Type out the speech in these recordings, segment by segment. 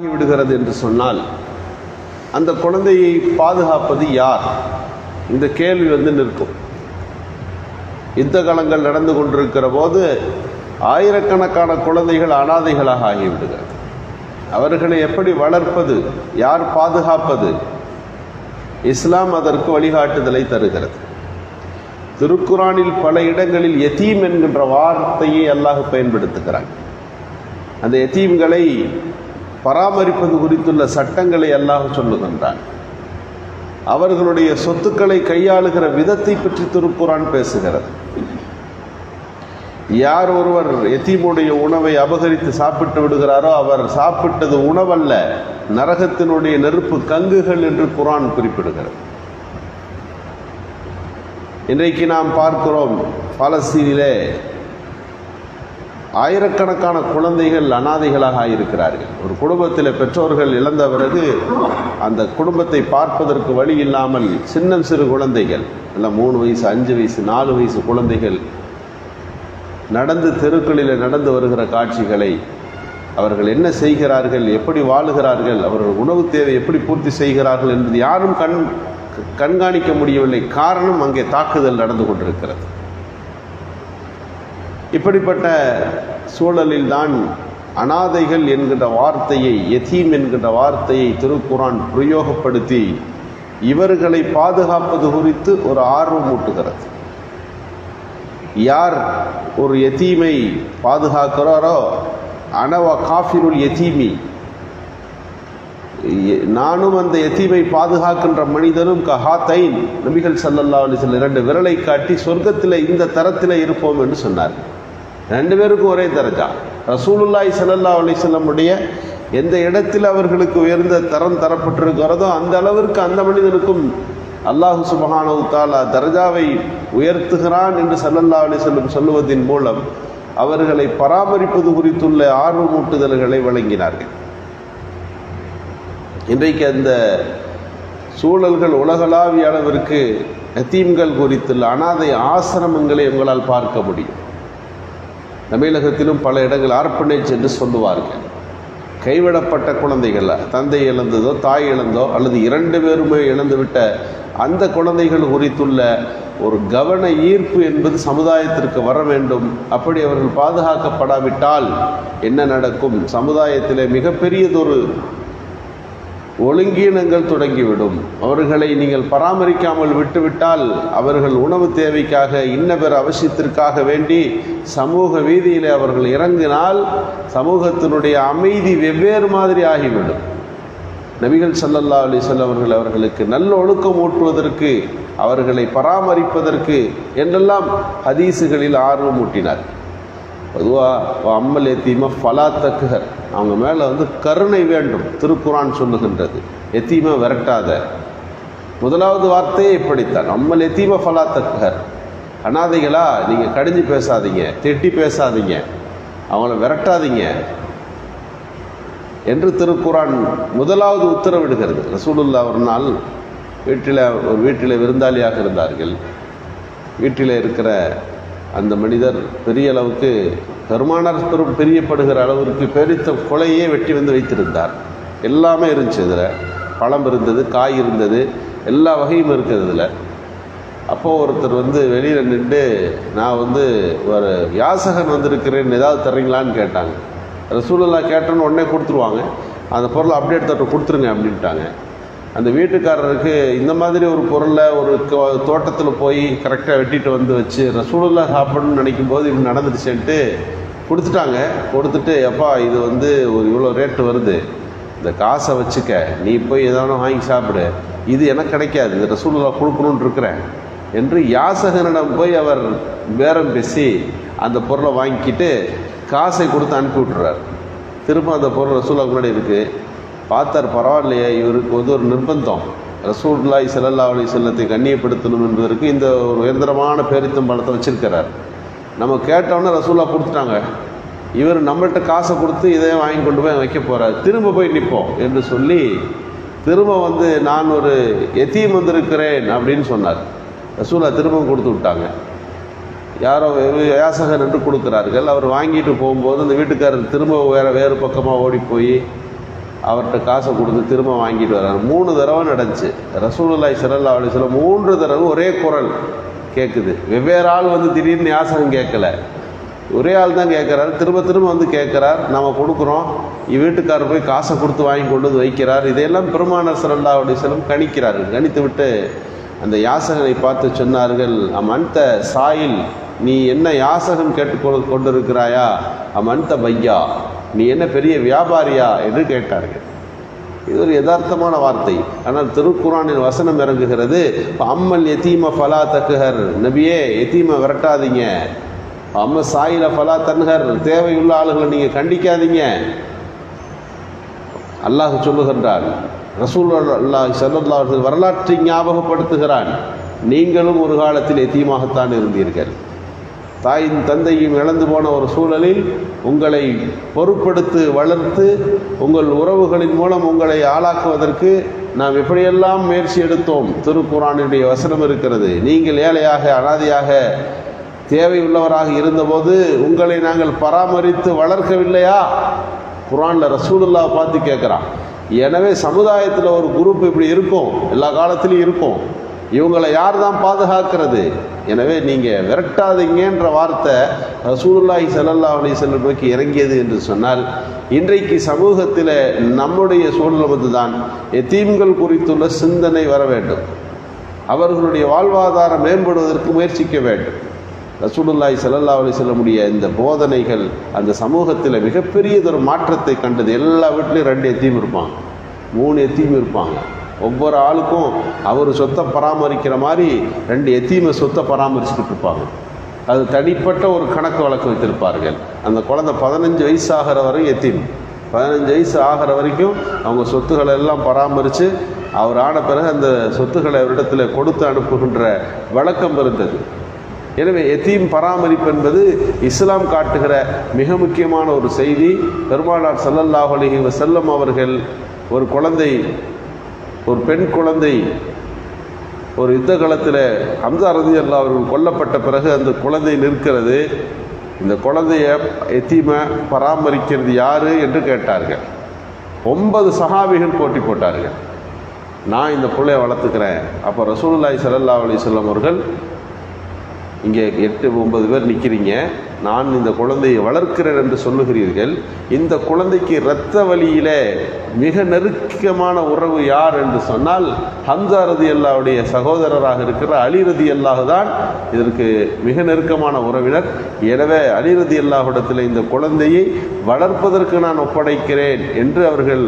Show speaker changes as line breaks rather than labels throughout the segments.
விடுகிறது என்று சொன்னால் அந்த குழந்தையை பாதுகாப்பது யார்? இந்த கேள்வி வந்து நிற்கும். யுத்த காலங்கள் நடந்து கொண்டிருக்கிற போது ஆயிரக்கணக்கான குழந்தைகள் அனாதைகளாக ஆகிவிடுகிறது அவர்களை எப்படி வளர்ப்பது? யார் பாதுகாப்பது? இஸ்லாம் அதற்கு வழிகாட்டுதலை தருகிறது. திருக்குறானில் பல இடங்களில் எத்தீம் என்கின்ற வார்த்தையை அல்லாஹ் பயன்படுத்துகிறான். அந்த எத்தீம்களை பராமரிப்பது குறித்துள்ள சட்டங்களை அல்லாஹ் சொல்லுகின்றான் அவர்களுடைய சொத்துக்களை கையாளுகிற விதத்தை பற்றி திருக்குறான் பேசுகிறது. யார் ஒருவர் எத்தீமுடைய உணவை அபகரித்து சாப்பிட்டு விடுகிறாரோ அவர் சாப்பிட்டது உணவல்ல நரகத்தினுடைய நெருப்பு கங்குகள் என்று குரான் குறிப்பிடுகிறது. இன்றைக்கு நாம் பார்க்கிறோம் பாலஸ்தீனிலே ஆயிரக்கணக்கான குழந்தைகள் அனாதைகளாக ஆயிருக்கிறார்கள். ஒரு குடும்பத்தில் பெற்றோர்கள் இழந்த பிறகு அந்த குடும்பத்தை பார்ப்பதற்கு வழி இல்லாமல் சின்னம் சிறு குழந்தைகள் எல்லாம் மூணு வயசு அஞ்சு வயசு நாலு வயசு குழந்தைகள் நடந்து தெருக்களில் நடந்து வருகிற காட்சிகளை அவர்கள் என்ன செய்கிறார்கள் எப்படி வாழுகிறார்கள் அவர்கள் உணவு தேவை எப்படி பூர்த்தி செய்கிறார்கள் என்பது யாரும் கண் கண்காணிக்க முடியவில்லை. காரணம் அங்கே தாக்குதல் நடந்து கொண்டிருக்கிறது. இப்படிப்பட்ட சூழலில்தான் அனாதைகள் என்கின்ற வார்த்தையை எதீம் என்கின்ற வார்த்தையை திருக்குரான் பிரயோகப்படுத்தி இவர்களை பாதுகாப்பது குறித்து ஒரு ஆர்வம் ஊட்டுகிறது. யார் ஒரு எத்தீமை பாதுகாக்கிறாரோ அனவ காஃபிருள் எத்தீமி நானும் அந்த எத்தீமை பாதுகாக்கின்ற மனிதனும் கஹாத்தைன் நபிகள் சல்லல்லா அலிசல் இரண்டு விரலை காட்டி சொர்க்கத்தில் இந்த தரத்தில் இருப்போம் என்று சொன்னார் ரெண்டு பேருக்கும் ஒரே தரஜா. ரசூலுல்லாய் சல்லல்லா அலிசல்லமுடைய எந்த இடத்தில் அவர்களுக்கு உயர்ந்த தரம் தரப்பட்டிருக்கிறதோ அந்த அளவிற்கு அந்த மனிதனுக்கும் அல்லாஹு சுபஹானவு தாலா தர்ஜாவை உயர்த்துகிறான் என்று சல்லல்லா அலிசல்லம் சொல்லுவதன் மூலம் அவர்களை பராமரிப்பது குறித்துள்ள ஆர்வமூட்டுதல்களை வழங்கினார்கள். இன்றைக்கு அந்த சூழல்கள் உலகளாவிய அளவிற்கு எத்தீம்கள் குறித்துள்ள அனாதை ஆசிரமங்களை உங்களால் பார்க்க முடியும். தமிழகத்திலும் பல இடங்கள் ஆர்ப்பனேஜ் என்று சொல்லுவார்கள். கைவிடப்பட்ட குழந்தைகள் தந்தை இழந்ததோ தாய் இழந்தோ அல்லது இரண்டு பேருமே இழந்துவிட்ட அந்த குழந்தைகள் குறித்துள்ள ஒரு கவன ஈர்ப்பு என்பது சமுதாயத்திற்கு வர வேண்டும். அப்படி அவர்கள் பாதுகாக்கப்படாவிட்டால் என்ன நடக்கும்? சமுதாயத்தில் மிகப்பெரியதொரு ஒழுங்கீனங்கள் தொடங்கிவிடும். அவர்களை நீங்கள் பராமரிக்காமல் விட்டுவிட்டால் அவர்கள் உணவு தேவைக்காக இன்னபிற அவசியத்திற்காக வேண்டி சமூக வீதியில் அவர்கள் இறங்கினால் சமூகத்தினுடைய அமைதி வெவ்வேறு மாதிரி ஆகிவிடும். நபிகள் சல்லல்லா அலி அவர்கள் அவர்களுக்கு நல்ல ஒழுக்கம் ஊட்டுவதற்கு அவர்களை பராமரிப்பதற்கு என்றெல்லாம் ஹதீஸுகளில் ஆர்வம் ஊட்டினார் பொதுவாக அம்மல் எத்தீமா ஃபலா தக்குகர் அவங்க மேலே வந்து கருணை வேண்டும். திருக்குறான் சொல்லுகின்றது. எத்தீமா விரட்டாத. முதலாவது வார்த்தையே இப்படித்தான். அம்மல் எத்தீம ஃபலா தக்குகர் அனாதைகளா நீங்கள் கடிஞ்சு பேசாதீங்க. திட்டி பேசாதீங்க. அவங்கள விரட்டாதீங்க. என்று திருக்குறான் முதலாவது உத்தரவிடுகிறது. ரசூலுல்லா ஒரு நாள் வீட்டில் ஒரு வீட்டில் விருந்தாளியாக இருந்தார்கள். வீட்டில் இருக்கிற அந்த மனிதர் பெரிய அளவுக்கு பெருமானார் பெரும் பிரியப்படுகிற அளவிற்கு பெரித்த கொலையே வெட்டி வந்து வைத்திருந்தார். எல்லாமே இருந்துச்சு இதில். பழம் இருந்தது காய் இருந்தது எல்லா வகையும் இருக்குது இதில். அப்போது ஒருத்தர் வந்து வெளியில் நின்று நான் வந்து ஒரு யாசகன் வந்திருக்கிறேன் ஏதாவது தர்றீங்களான்னு கேட்டாங்க. ரசூலெல்லாம் கேட்டோன்னு உடனே கொடுத்துருவாங்க. அந்த பொருளை அப்டேட் தட்டு கொடுத்துருங்க அப்படின்ட்டாங்க. அந்த வீட்டுக்காரருக்கு இந்த மாதிரி ஒரு பொருளை ஒரு தோட்டத்தில் போய் கரெக்டாக வெட்டிட்டு வந்து வச்சு ரசூலெல்லாம் சாப்பிடணும்னு நினைக்கும் போது இப்படி நடந்துடுச்சுன்ட்டு கொடுத்துட்டாங்க. கொடுத்துட்டு எப்பா இது வந்து ஒரு இவ்வளோ ரேட்டு வருது. இந்த காசை வச்சுக்க. நீ போய் எதாவது வாங்கி சாப்பிடு. இது எனக்கு கிடைக்காது. இது ரசூலுல்லா கொடுக்கணுன்னு இருக்கிறேன். என்று யாசகனிடம் போய் அவர் பேரம் பேசி அந்த பொருளை வாங்கிக்கிட்டு காசை கொடுத்து அனுப்பி விட்டுறார். திரும்ப அந்த பொருள் ரசூலா முன்னாடி இருக்குது பார்த்தார் பரவாயில்லையே இவருக்கு வந்து ஒரு நிர்பந்தம். ரசூல்லாய் செல்லல்லா அலி செல்லத்தை கண்ணியப்படுத்தணும் என்பதற்கு இந்த ஒரு உயர்ந்தரமான பேரித்தம் பழத்தை வச்சிருக்கிறார். நம்ம கேட்டோன்னே ரசூல்லா கொடுத்துட்டாங்க. இவர் நம்மள்கிட்ட காசை கொடுத்து இதை வாங்கி கொண்டு போய் வைக்க போகிறார் திரும்ப போய் நிற்போம் என்று சொல்லி திரும்ப வந்து நான் ஒரு எத்தீம் வந்திருக்கிறேன் அப்படின்னு சொன்னார். ரசூலா திரும்ப கொடுத்து விட்டாங்க. யாரோ யாசகர் என்று கொடுக்குறார்கள். அவர் வாங்கிட்டு போகும்போது அந்த வீட்டுக்காரர் திரும்ப வேறு வேறு பக்கமாக ஓடி போய் அவர்கிட்ட காசை கொடுத்து திரும்ப வாங்கிட்டு வர்றாரு மூணு தடவை நடந்துச்சு. ரசூலாய் ஸல்லல்லாஹு அலைஹி மூன்று தடவை ஒரே குரல் கேட்குது வெவ்வேறு ஆள் வந்து திடீர்னு யாசகம் கேட்கல ஒரே ஆள் தான் கேட்குறாரு திரும்ப திரும்ப வந்து கேட்குறார் நம்ம கொடுக்குறோம். வீட்டுக்காரர் போய் காசை கொடுத்து வாங்கி கொண்டு வந்து வைக்கிறார். இதையெல்லாம் பெருமானார் சிறல்லா அலைஹி வஸல்லம் கணிக்கிறார்கள். கணித்து விட்டு அந்த யாசகனை பார்த்து சொன்னார்கள் அமன்த சாயில் நீ என்ன யாசகம் கேட்டு கொண்டிருக்கிறாயா? அமந்த பையா. நீ என்ன பெரிய வியாபாரியா? என்று கேட்டார்கள். இது ஒரு யதார்த்தமான வார்த்தை. ஆனால் திருக்குறானின் வசனம் இறங்குகிறது. அம்மல் எத்தீம ஃபலா தக்குஹர் நபியே எத்தீம விரட்டாதீங்க. அம்ம சாயில ஃபலா தன்ஹர். தேவையுள்ள ஆளுகளை நீங்கள் கண்டிக்காதீங்க. அல்லாஹ் சொல்லுகின்றான். ரசூல் அல்லாஹ் சல்லல்லாஹு வரலாற்றை ஞாபகப்படுத்துகிறான். நீங்களும் ஒரு காலத்தில் எத்தீமாகத்தான் இருந்தீர்கள். தாயின் தந்தையும் இழந்து போன ஒரு சூழலில் உங்களை பொறுப்படுத்து வளர்த்து உங்கள் உறவுகளின் மூலம் உங்களை ஆளாக்குவதற்கு நாம் எப்படியெல்லாம் முயற்சி எடுத்தோம்? திருக்குறானுடைய வசனம் இருக்கிறது. நீங்கள் ஏழையாக அனாதையாக தேவையுள்ளவராக இருந்தபோது உங்களை நாங்கள் பராமரித்து வளர்க்கவில்லையா? குரானில் ரசூலுல்லா பார்த்து கேட்குறான். எனவே சமுதாயத்தில் ஒரு குரூப் இப்படி இருக்கும். எல்லா காலத்திலையும் இருக்கும். இவங்களை யார் தான் பாதுகாக்கிறது? எனவே நீங்கள் விரட்டாதீங்கன்ற வார்த்தை ரசூலுல்லாஹி சல்லல்லா அலி வஸல்லம் இறங்கியது என்று சொன்னால் இன்றைக்கு சமூகத்தில் நம்முடைய சூழல் தான் எத்தீம்கள் குறித்துள்ள சிந்தனை வர வேண்டும். அவர்களுடைய வாழ்வாதாரம் மேம்படுவதற்கு முயற்சிக்க வேண்டும். ரசூலுல்லாய் ஸல்லல்லாஹு அலி வஸல்லமுடைய இந்த போதனைகள் அந்த சமூகத்தில் மிகப்பெரியதொரு மாற்றத்தை கண்டது. எல்லா வீட்லேயும் ரெண்டு எத்தீம் இருப்பாங்க. மூணு எத்தீம் இருப்பாங்க. ஒவ்வொரு ஆளுக்கும் அவர் சொத்தை பராமரிக்கிற மாதிரி ரெண்டு எத்தீமை சொத்தை பராமரிச்சுக்கிட்டு இருப்பாங்க. அது தனிப்பட்ட ஒரு கணக்கு வழக்கு வைத்திருப்பார்கள். அந்த குழந்தை பதினஞ்சு வயசு ஆகிற வரை எத்தீம். பதினஞ்சு வயசு ஆகிற வரைக்கும் அவங்க சொத்துக்களை எல்லாம் பராமரித்து அவர் ஆன பிறகு அந்த சொத்துக்களை அவரிடத்தில் கொடுத்து அனுப்புகின்ற வழக்கம் இருந்தது. எனவே எத்தீம் பராமரிப்பு என்பது இஸ்லாம் காட்டுகிற மிக முக்கியமான ஒரு செய்தி. பெருமானார் ஸல்லல்லாஹு அலைஹி அவர்கள் ஒரு குழந்தை ஒரு பெண் குழந்தை ஒரு யுத்த காலத்தில் ஹம்சா ரதி அல்லா அவர்கள் கொல்லப்பட்ட பிறகு அந்த குழந்தை நிற்கிறது. இந்த குழந்தைய எத்தீமை பராமரிக்கிறது யார் என்று கேட்டார்கள். ஒன்பது சஹாபிகள் போட்டி போட்டார்கள். நான் இந்த பிள்ளைய வளர்த்துக்கிறேன். அப்போ ரசூலுல்லாஹி சல்லா அலி வஸல்லம் அவர்கள் இங்கே எட்டு ஒன்பது பேர் நிற்கிறீங்க நான் இந்த குழந்தையை வளர்க்கிறேன் என்று சொல்லுகிறீர்கள். இந்த குழந்தைக்கு இரத்த வழியில் மிக நெருக்கமான உறவு யார் என்று சொன்னால் ஹம்சா ரதி அல்லாவுடைய சகோதரராக இருக்கிற அலி ரதி அல்லாஹ் தான் இதற்கு மிக நெருக்கமான உறவினர். எனவே அலி ரதி அல்லாஹிடத்தில் இந்த குழந்தையை வளர்ப்பதற்கு நான் ஒப்படைக்கிறேன் என்று அவர்கள்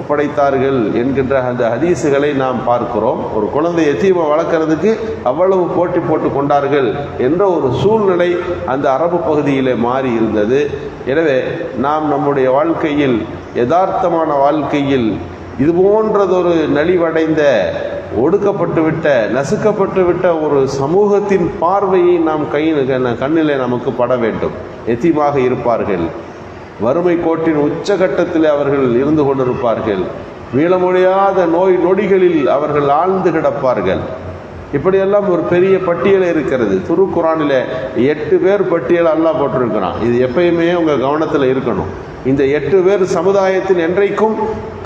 ஒப்படைத்தார்கள் என்கின்ற அந்த ஹதீஸுகளை நாம் பார்க்கிறோம். ஒரு குழந்தை எத்தீமை வளர்க்கறதுக்கு அவ்வளவு போட்டி போட்டு கொண்டார்கள் என்ற ஒரு சூழ்நிலை அந்த அரபு பகுதியிலே மாறி இருந்தது. எனவே நாம் நம்முடைய வாழ்க்கையில் யதார்த்தமான வாழ்க்கையில் இது போன்றதொரு நலிவடைந்த ஒடுக்கப்பட்டு விட்ட நசுக்கப்பட்டு விட்ட ஒரு சமூகத்தின் பார்வையை நாம் கையில் கண்ணிலே நமக்கு பட வேண்டும். எத்தீமாக இருப்பார்கள்? வறுமை கோட்டின் உச்சகட்டத்தில் அவர்கள் இருந்து கொண்டிருப்பார்கள். மீள முடியாத நோய் நொடிகளில் அவர்கள் ஆழ்ந்து கிடப்பார்கள். இப்படியெல்லாம் ஒரு பெரிய பட்டியல் இருக்கிறது. துருக்குறானில் எட்டு பேர் பட்டியல் அல்லாஹ் போட்டிருக்கிறான். இது எப்பயுமே உங்கள் கவனத்தில் இருக்கணும். இந்த எட்டு பேர் சமுதாயத்தின் என்றைக்கும்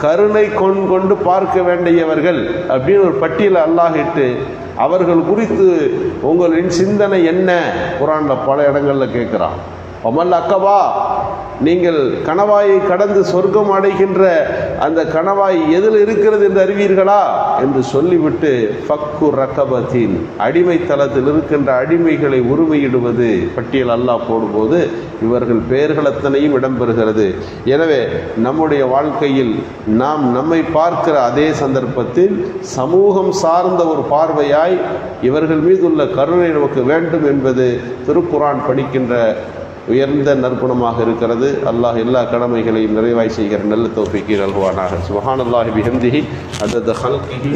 கருணை கொண் கொண்டு பார்க்க வேண்டியவர்கள் அப்படின்னு ஒரு பட்டியலை அல்லாஹிட்டு அவர்கள் குறித்து உங்களின் சிந்தனை என்ன? குரானில் பல இடங்களில் கேட்குறான். ஒமல் அக்கவா நீங்கள் கணவாயை கடந்து சொர்க்கம் அடைகின்ற அந்த கணவாய் எதில் இருக்கிறது என்று அறிவீர்களா? என்று சொல்லிவிட்டு ஃபக்கு ரக்கபத்தின் அடிமைத்தளத்தில் இருக்கின்ற அடிமைகளை உரிமையிடுவது பட்டியல் அல்லாஹ் போடும்போது இவர்கள் பெயர்கள் அத்தனையும் இடம்பெறுகிறது. எனவே நம்முடைய வாழ்க்கையில் நாம் நம்மை பார்க்கிற அதே சந்தர்ப்பத்தில் சமூகம் சார்ந்த ஒரு பார்வையாய் இவர்கள் மீதுள்ள கருணை நமக்கு வேண்டும் என்பது திருக்குரான் படிக்கின்ற உயர்ந்த நற்குணமாக இருக்கிறது. அல்லாஹ் எல்லா கடமைகளையும் நிறைவாய் செய்கிற நல்ல தோப்பிக்கு நல்குவானாக சுபஹான் அல்லாஹி பிஹந்திஹி அதத ஹல்கிஹி.